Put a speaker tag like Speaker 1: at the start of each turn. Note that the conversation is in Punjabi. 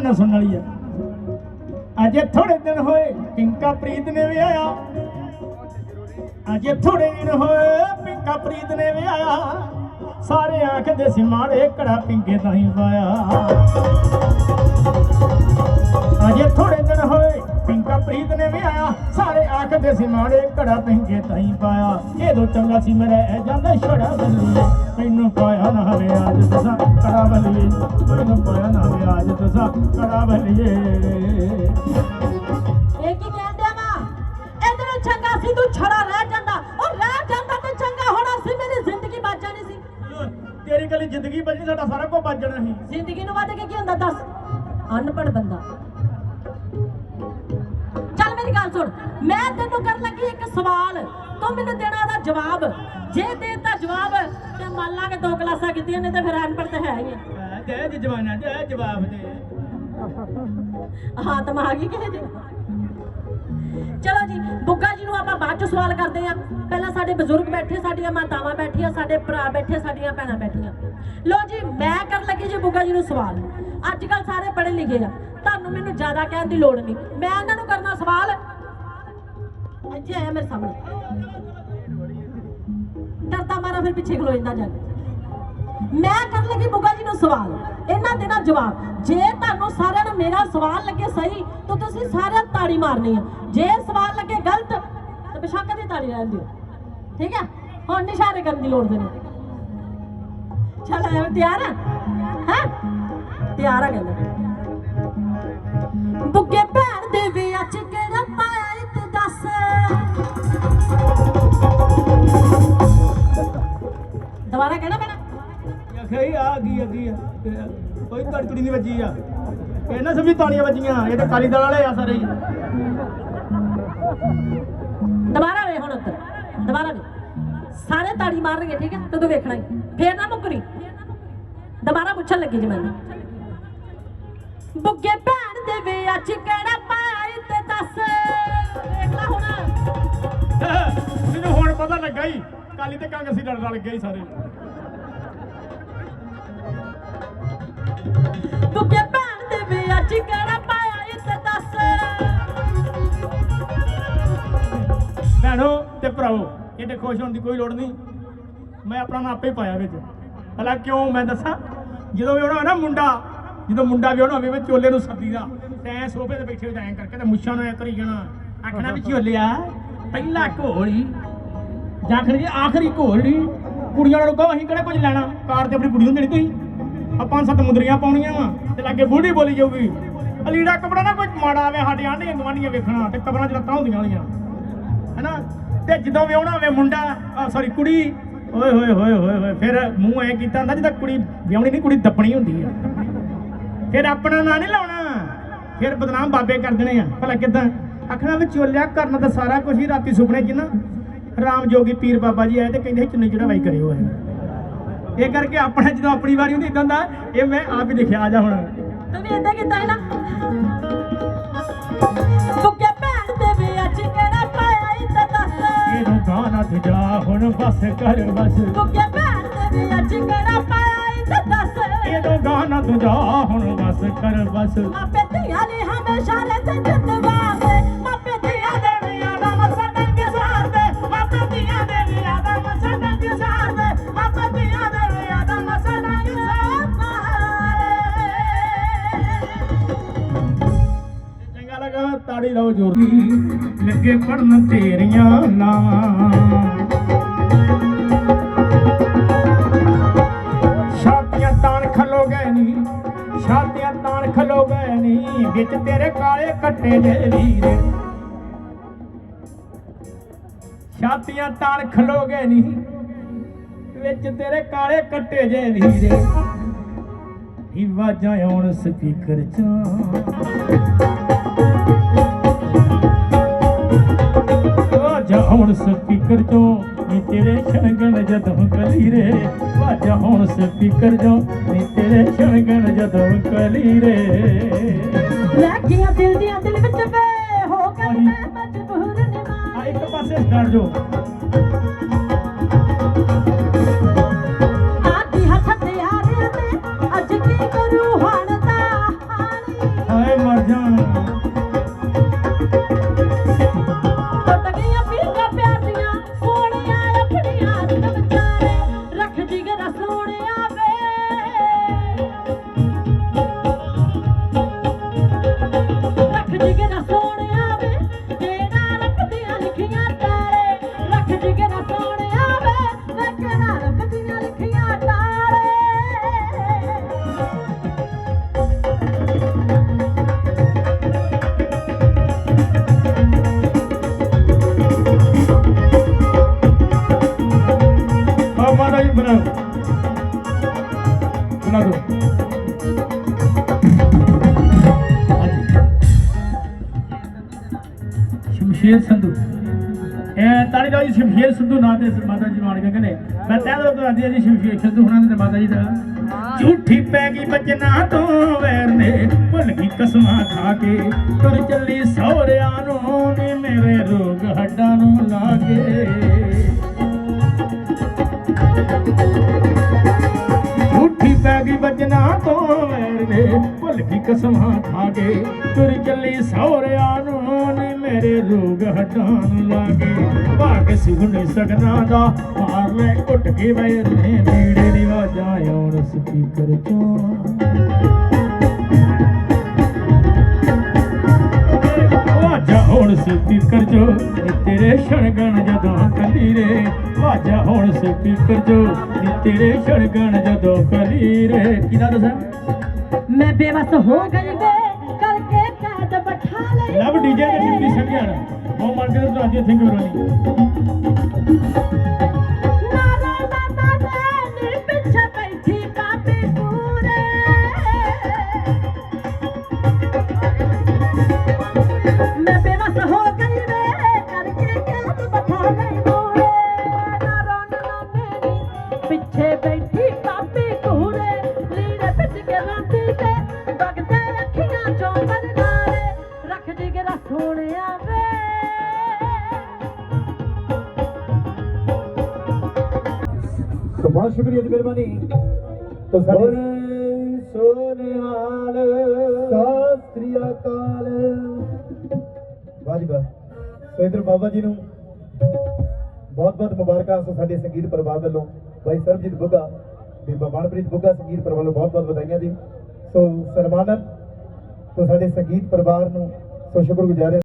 Speaker 1: ਨਾਲ ਸੁਣਨ ਵਾਲੀ ਆ। ਅਜੇ ਥੋੜੇ ਦਿਨ ਹੋਏ ਪਿੰਕਾ ਪ੍ਰੀਤ ਨੇ ਵਿਆਹਿਆ। ਅਜੇ ਥੋੜੇ ਦਿਨ ਹੋਏ ਪਿੰਕਾ ਪ੍ਰੀਤ ਨੇ ਵਿਆਹਿਆ। ਸਾਰੇ ਆਖਦੇ ਸੀ, ਮਾੜੇ ਕੜਾ ਪਿੰਗੇ ਤਾਂ ਹੀ ਪਾਇਆ। ਅਜੇ ਥੋੜੇ ਦਿਨ ਹੋਏ ਪਿੰਕਾ ਪ੍ਰੀਤ ਨੇ ਵਿਆਹਿਆ ਸਾਰੇ ਆਖਦੇ ਸੀ ਮਾੜੇ ਕੜਾ ਪਿੰਕੇ ਤਾਂ ਹੀ ਪਾਇਆ ਇਹਦੋਂ ਚੰਗਾ ਸੀ ਮੇਰੇ ਇਹ ਜਾਂਦਾ ਛੜਾ ਬੱਲੀਏ। ਮੈਨੂੰ ਪਾਇਆ ਨਾ ਹਵੇ ਅੱਜ ਦਸਾਂ ਕੜਾ ਬੱਲੀਏ। ਮੈਨੂੰ ਪਾਇਆ ਨਾ ਹਵੇ ਅੱਜ ਦਸਾਂ ਕੜਾ ਬੱਲੀਏ।
Speaker 2: ਇਹ ਕੀ ਕਹਿੰਦੇ ਵਾ ਇਹਦੇ ਚੰਗਾ ਸੀ ਤੂੰ ਛੜਾ ਰਹਿ ਜਾਂਦਾ। ਉਹ ਰਹਿ ਜਾਂਦਾ ਤੇ ਚੰਗਾ ਹੋਣਾ ਸੀ ਮੇਰੀ ਜ਼ਿੰਦਗੀ ਬਚ ਜਾਣੀ ਸੀ।
Speaker 1: ਤੇਰੀ ਕੱਲੀ ਜ਼ਿੰਦਗੀ ਬਚੀ ਸਾਡਾ ਸਾਰਾ ਕੁਝ ਬਚ ਜਾਣਾ ਸੀ।
Speaker 2: ਜ਼ਿੰਦਗੀ ਨੂੰ ਵੱਧ ਕੇ ਕੀ ਹੁੰਦਾ? ਦੱਸ। ਅਨਪੜ੍ਹ ਬੰਦਾ। ਮੈਂ ਤੈਨੂੰ ਕਰਨ ਲੱਗੀ ਇੱਕ ਸਵਾਲ। ਤੂੰ ਮੈਨੂੰ ਦੇਣਾ ਉਹਦਾ ਜਵਾਬ। ਜੇ ਦੇਤਾ ਜਵਾਬ ਤੇ ਮੰਨ ਲਾ ਕੇ ਦੋ ਕਲਾਸਾਂ ਕੀਤੀਆਂ ਨੇ ਤੇ ਫਿਰ ਅਨਪੜ੍ਹ ਤੇ ਹੈ ਹੀ ਹੈ।
Speaker 1: ਜੈ ਜੀ ਜਵਾਨਾ ਜੈ ਜਵਾਬ ਦੇ।
Speaker 2: ਹਾਂ ਆ ਗਈ ਕਿਹੇ ਦੀ। ਚਲੋ ਜੀ ਬੁੱਗਾ ਜੀ ਨੂੰ ਆਪਾਂ ਬਾਅਦ ਚ ਸਵਾਲ ਕਰਦੇ ਆ ਪਹਿਲਾਂ ਸਾਡੇ ਬਜ਼ੁਰਗ ਬੈਠੇ ਸਾਡੀਆਂ ਮਾਤਾਵਾਂ ਬੈਠੀਆਂ ਸਾਡੇ ਭਰਾ ਬੈਠੇ ਸਾਡੀਆਂ ਭੈਣਾਂ ਬੈਠੀਆਂ। ਲੋ ਜੀ ਮੈਂ ਕਰਨ ਲੱਗੀ ਜੀ ਬੁੱਗਾ ਜੀ ਨੂੰ ਸਵਾਲ। ਅੱਜ ਕੱਲ ਸਾਰੇ ਪੜ੍ਹੇ ਲਿਖੇ ਆ। ਤੁਹਾਨੂੰ ਮੈਨੂੰ ਜ਼ਿਆਦਾ ਕਹਿਣ ਦੀ ਲੋੜ ਨਹੀਂ। ਮੈਂ ਇਹਨਾਂ ਨੂੰ ਕਰਨਾ ਸਵਾਲ ਇੱਥੇ ਆਇਆ ਮੇਰੇ ਸਾਹਮਣੇ। ਡਰਦਾ ਮਾਰਾ ਫਿਰ ਪਿੱਛੇ ਖਲੋ ਜਾਂਦਾ ਜਾ ਮੈਂ ਕਰਨ ਲੱਗੀ ਬੁੱਗਾ ਜੀ ਨੂੰ ਸਵਾਲ, ਇਹਨਾਂ ਦੇ ਨਾਲ ਜਵਾਬ। ਜੇ ਤੁਹਾਨੂੰ ਸਾਰਿਆਂ ਨੂੰ ਮੇਰਾ ਸਵਾਲ ਲੱਗੇ ਸਹੀ, ਤਾਂ ਤੁਸੀਂ ਸਾਰਿਆਂ ਤਾੜੀ ਮਾਰਨੀ ਆ। ਜੇ ਸਵਾਲ ਲੱਗੇ ਗਲਤ, ਤਾਂ ਬੇਸ਼ੱਕ ਦੀ ਤਾੜੀ ਰਹਿਣ ਦਿਓ। ਠੀਕ ਹੈ ਹੁਣ ਨਿਸ਼ਾਨੇ ਕਰਨ ਦੀ ਲੋੜ ਦੇ ਨਹੀਂ। ਚੱਲ ਐਵੇਂ ਤਿਆਰ ਆ? ਹੈ? ਤਿਆਰ ਆ ਗੱਲ ਬੁੱਗੇ ਭੈਣ ਦੇ ਵਿਆਹ ਚ
Speaker 1: ਅਖੇ ਆ ਗਈ ਅੱਗੀ ਆ? ਕੋਈ ਤੜਕੜੀ ਨਹੀਂ ਵੱਜੀ ਆ। ਇਹ ਨਾ ਸਮਝੀ ਤਾਲੀਆਂ ਵੱਜੀਆਂ ਇਹ ਤਾਂ ਕਾਲੀ ਦਲ ਵਾਲੇ ਆ ਸਾਰੇ ਹੀ।
Speaker 2: ਦੁਬਾਰਾ ਵੇ ਹੁਣ ਉੱਤਰ ਦੁਬਾਰਾ ਵੇ। ਸਾਰੇ ਤਾੜੀ ਮਾਰਨਗੇ ਠੀਕ ਹੈ ਤੇ ਤੂੰ ਵੇਖਣਾ ਹੀ। ਫੇਰ ਨਾ ਮੁੱਕਰੀ। ਦੁਬਾਰਾ ਪੁੱਛਣ ਲੱਗੀ ਜੀ ਮੈਨੂੰ ਬੁੱਗੇ ਭੈਣ ਦੇ ਵੇ ਅੱਜ ਕਿਹੜਾ ਪਾਇਆ ਤੇ ਦੱਸ। ਵੇਖ ਲੈ ਹੁਣ।
Speaker 1: ਮੈਨੂੰ ਹੁਣ ਪਤਾ ਲੱਗਾ ਹੀ ਕਾਲੀ ਤੇ ਕਾਂਗਰਸੀ ਲੜ ਰਲ ਗਏ ਸਾਰੇ। ਭਰਾਓ ਇਹਦੇ ਖੁਸ਼ ਹੋਣ ਦੀ ਕੋਈ ਲੋੜ ਨਹੀਂ। ਮੈਂ ਆਪਣਾ ਨਾਂ ਆਪੇ ਹੀ ਪਾਇਆ ਵਿੱਚ। ਭਲਾ ਕਿਉਂ, ਮੈਂ ਦੱਸਾਂ? ਜਦੋਂ ਵੀ ਹੋਣਾ ਨਾ ਮੁੰਡਾ, ਜਦੋਂ ਮੁੰਡਾ ਵੀ ਹੋਣਾ ਹੋਵੇ ਵਿੱਚ ਚੋਲੇ ਨੂੰ ਸੱਦੀਦਾ ਤੇ ਐ ਸੋਫੇ ਤੇ ਬੈਠੇ ਹੋ ਐਂ ਕਰਕੇ ਤੇ ਮੁੱਛਾਂ ਨੂੰ ਐ ਕਰੀ ਜਾਣਾ। ਆਖਣਾ ਵੀ ਝੋਲਿਆ ਪਹਿਲਾ ਘੋੜੀ ਜਾਖਣ ਜੀ ਆਖਰੀ ਘੋੜੀ ਕੁੜੀਆਂ ਨੂੰ ਕਹੋ ਅਸੀਂ ਕਿਹੜਾ ਕੁਝ ਲੈਣਾ? ਕਾਰ ਤੇ ਆਪਣੀ ਕੁੜੀ ਨੂੰ ਦੇਣੀ ਤੁਸੀਂ? ਆਪਾਂ ਸੱਤ ਮੁੰਦਰੀਆਂ ਪਾਉਣੀਆਂ ਵਾ, ਤੇ ਲਾਗੇ ਬੂਢੀ ਬੋਲੀ ਜਾਊਗੀ। ਅਲੀੜਾ ਕਪੜਾ ਨਾ ਕੋਈ ਮਾੜਾ ਆਵੇ, ਸਾਡੇ ਆਂਢੀਆਂ ਗਵਾਂਢੀਆਂ ਵੇਖਣਾ, ਤੇ ਕਬਰਾਂ 'ਚ ਲੱਤਾਂ ਹੁੰਦੀਆਂ ਹੋਣੀਆਂ ਹੈਨਾ? ਤੇ ਜਦੋਂ ਵਿਆਹਣਾ ਹੋਵੇ ਮੁੰਡਾ ਸੌਰੀ ਕੁੜੀ, ਓਏ ਹੋਏ ਹੋਏ ਹੋਏ ਹੋਏ, ਫਿਰ ਮੂੰਹ ਐ ਕੀਤਾ ਹੁੰਦਾ ਜਿੱਦਾਂ ਕੁੜੀ ਵਿਆਹਣੀ ਨਹੀਂ, ਕੁੜੀ ਦੱਪਣੀ ਹੁੰਦੀ ਆ। ਫਿਰ ਆਪਣਾ ਨਾਂ ਨਹੀਂ ਲਾਉਣਾ, ਫਿਰ ਬਦਨਾਮ ਬਾਬੇ ਕਰ ਦੇਣੇ ਆ। ਭਲਾ ਕਿਦਾਂ? ਆਖਣਾ ਵਿੱਚ ਚੋਲਿਆ ਕਰਨਾ ਤਾਂ ਸਾਰਾ ਕੁਝ ਹੀ ਰਾਤੀ ਸੁਪਨੇ 'ਚ ਨਾ, ਰਾਮ ਜੋਗੀ ਪੀਰ ਬਾਬਾ ਜੀ ਆਏ ਤੇ ਕਹਿੰਦੇ ਸੀ, ਚੁੰਨੀ ਚੜਾਵਾਈ ਕਰਿਓ ਇਹ। ਕਰਕੇ ਆਪਣਾ ਜਦੋਂ ਆਪਣੀ ਵਾਰੀ ਹੁੰਦੀ ਇਦਾਂ ਦਾ ਇਹ ਮੈਂ ਆਪ ਹੀ ਲਿਖਿਆ, ਆ ਜਾ ਹੁਣ।
Speaker 2: ਤੂੰ ਵੀ ਏਦਾਂ ਕੀਤਾ ਹੈ ਨਾ
Speaker 1: ਇਹਨੂੰ ਗਾਣਾ ਤੁਜਾ ਹੁਣ ਬਸ ਕਰ ਬਸ।
Speaker 2: ਬੁੱਗੇ ਭੈਣ ਦੇ ਵੇ ਅੱਜ ਕਿਹੜਾ ਪਾਇਆ ਤੇ ਦੱਸ।
Speaker 1: ਇਹਨੂੰ ਗਾਣਾ ਤੁਜਾ ਹੁਣ ਬਸ ਕਰ ਬਸ।
Speaker 2: ਮਾਪੇ ਧੀਆਂ ਨੇ ਹਮੇਸ਼ਾ ਰਹਿੰਦੇ ਜਿੰਦਵਾਵੇ ਮਾਪੇ
Speaker 1: ਤਾੜੀ ਲਾਓ ਜ਼ੋਰ। ਲੱਗੇ ਪੜਨ ਤੇਰੀਆਂ ਨਾ। ਛਾਤੀਆਂ ਤਾਣ ਖਲੋ ਗਏ ਨੀ, ਛਾਤੀਆਂ ਤਾਣ ਖਲੋ ਗਏ ਨੀ, ਵਿੱਚ ਤੇਰੇ ਕਾਲੇ ਕੱਟੇ ਦੇ ਵੀਰੇ। ਛਾਤੀਆਂ ਤਾਣ ਖਲੋ ਗਏ ਨੀ, ਵਿੱਚ ਤੇਰੇ ਕਾਲੇ ਕੱਟੇ ਜੇ ਵੀਰੇ। ਹੀ ਵਾਜਾਂ ਆਉਣ ਸਪੀਕਰ ਚੋਂ। ਹੁਣ ਸਪੀਕਰ ਚੋਂ ਨੀ ਤੇਰੇ ਛਣਗਣ ਜਦੋਂ ਕਲੀਰੇ ਵਾਜਾ ਹੁਣ ਸਪੀਕਰ ਚੋਂ ਨੀ ਤੇਰੇ ਛਣਗਣ ਜਦੋਂ ਕਲੀਰੇ
Speaker 2: ਲੱਗੀਆਂ ਦਿਲ ਦੀਆਂ ਦਿਲ ਵਿੱਚ ਵੇ ਹੋ ਕੇ ਮੈਂ ਮਜਬੂਰ ਨੇ
Speaker 1: ਆ ਇੱਕ ਪਾਸੇ ਸਟਾਰ ਜੋ ਸ਼ਮਸ਼ੇਰ ਸੰਧੂ। ਇਹ ਤਾਲੀ ਦਾ ਜੀ ਸ਼ਮਸ਼ੇਰ ਸੰਧੂ ਨਾਂ ਤੇ ਮਾਤਾ ਜੀ ਮਾਣ ਕੇ ਕਹਿੰਦੇ ਮੈਂ ਤੈਨੂੰ ਤੋਂ ਆਂਦੀ ਜੀ ਸ਼ਮਸ਼ੇਰ ਸੰਧੂ ਹੁਣਾਂ ਦੇ ਮਾਤਾ ਜੀ ਦਾ। ਝੂਠੀ ਪੈ ਗਈ ਬਚਨਾ ਤੋਂ ਵੈਰ ਨੇ ਭੁੱਲ ਗਈ ਕਸਮਾਂ ਖਾ ਕੇ। ਤੁਰ ਚੱਲੀ ਸਹੁਰਿਆਂ ਨੂੰ ਨੀ ਮੇਰੇ ਰੋਗ ਹੱਡਾਂ ਨੂੰ ਲਾਗੇ ਝੂਠੀ ਬਚਨਾ ਤੋਂ ਵੈਰ ਨੇ ਭੁੱਲ ਗਈ ਕਸਮਾਂ ਖਾ ਕੇ। ਤੁਰ ਚੱਲੀ ਸਹੁਰਿਆਂ ਨੂੰ ਨੀ ਮੇਰੇ ਰੋਗ ਹਟਾਉਣ ਲਾਗੇ। ਭਾਗ ਸੁਣ ਸਕਦਾ ਦਾ ਮਾਰ ਲੈ ਘੁੱਟ ਕੇ ਵੈਰ ਨੇ ਨੀੜੇ ਦੀ ਵਾਜਾਂ ਆਉਣ। ਸਪੀਕਰ ਚੋਂ ਹੁਣ ਸਪੀਕਰ ਜੋ ਨੀ ਤੇਰੇ ਛਣਗਣ ਜਦੋਂ ਕਲੀਰੇ। ਵਾਜਾ ਹੁਣ ਸਪੀਕਰ ਜੋ ਨੀ ਤੇਰੇ ਛਣਗਣ ਜਦੋਂ ਕਲੀਰੇ। ਕਿਹਦਾ ਦੱਸਾਂ
Speaker 2: ਮੈਂ ਬੇਵਸ ਹੋ ਗਈ ਵੇ ਕਰਕੇ ਕੈਦ ਬਿਠਾ ਲਈ।
Speaker 1: ਲਵ ਡੀਜੇ ਦੇ ਡਿਊਟੀ ਸੰਗਿਆਣ ਉਹ ਮੰਨ ਕੇ ਤਾਂ ਅੱਜ ਇੱਥੇ ਕਿਉਂ ਰੋਣੀ?
Speaker 3: बहुत शुक्रिया जी मेहरबानी तो सारे ਸੋ ਇਧਰ ਬਾਬਾ ਜੀ ਨੂੰ ਬਹੁਤ ਬਹੁਤ ਮੁਬਾਰਕਾਂ ਸੋ ਸਾਡੇ ਸੰਗੀਤ ਪਰਿਵਾਰ ਵੱਲੋਂ ਭਾਈ ਸਰਬਜੀਤ ਬੁੱਗਾ, ਬੀਬਾ ਮਨਪ੍ਰੀਤ ਬੁੱਗਾ ਸੰਗੀਤ ਪਰਿਵਾਰ ਵੱਲੋਂ ਬਹੁਤ ਬਹੁਤ ਵਧਾਈਆਂ ਜੀ। ਸੋ ਸਨਮਾਨਤ ਤੋਂ ਸਾਡੇ ਸੰਗੀਤ ਪਰਿਵਾਰ ਨੂੰ ਸੋ ਸ਼ੁਕਰਗੁਜ਼ਾਰ